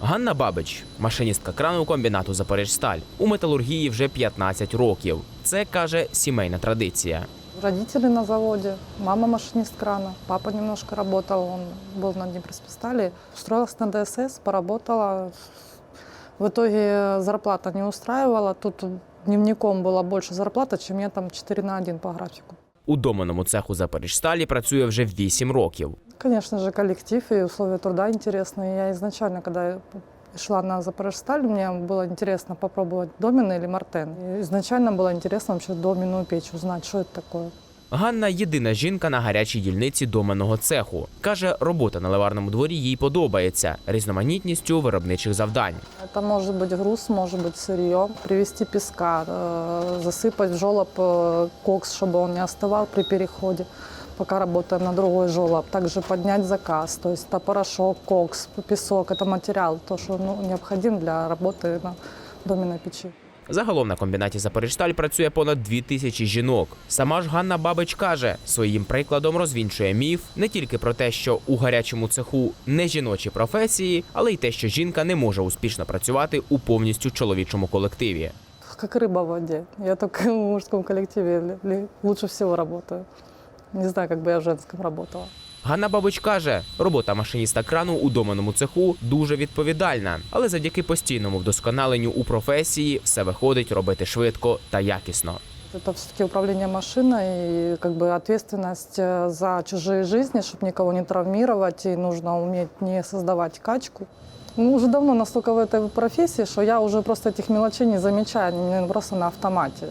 Ганна Бабич, машиністка крану комбінату Запоріжсталь. У металургії вже 15 років. Це каже сімейна традиція. Родители на заводе, мама машинист крана, папа немножко работал, он был на Днепроспестали. Устроилась на ДСС, поработала. В итоге зарплата не устраивала. Тут дневником была больше зарплата, чем я там 4 на 1 по графику. У доменному цеху Запоріжсталі працює вже 8 років. Конечно же, коллектив и условия труда интересные. Я изначально, когда шла на Запорожсталь, мне было интересно попробовать домен или мартен. И изначально было интересно вообще доменную печь, узнать, что это такое. Ганна єдина жінка на гарячій дільниці доменного цеху. Каже, робота на ливарному дворі їй подобається різноманітністю виробничих завдань. Это может быть груз, может быть сырье, привезти песка, э, засыпать в жолоб э, кокс, чтобы он не остывал при переходе, пока работаем на другой жолоб. Также поднять заказ, то есть это порошок, кокс, песок, это материал, то, что ну, необходим для работы на доменной печи. Загалом на комбінаті Запоріжсталь працює понад дві тисячі жінок. Сама ж Ганна Бабич каже, своїм прикладом розвінчує міф не тільки про те, що у гарячому цеху не жіночі професії, але й те, що жінка не може успішно працювати у повністю чоловічому колективі. Как рыба в воде. Я только в мужском коллективе ли- ли- лучше всего работаю. Не знаю, как бы я в женском работала. Ганна Бабич каже, робота машиніста крану у доменному цеху дуже відповідальна, але завдяки постійному вдосконаленню у професії все виходить робити швидко та якісно. Это все-таки управление машиной и как бы ответственность э, за чужие жизни, чтобы никого не травмировать, и нужно уметь не создавать качку. Ну, уже давно настолько в этой профессии, что я уже просто этих мелочей не замечаю, они мне просто на автомате.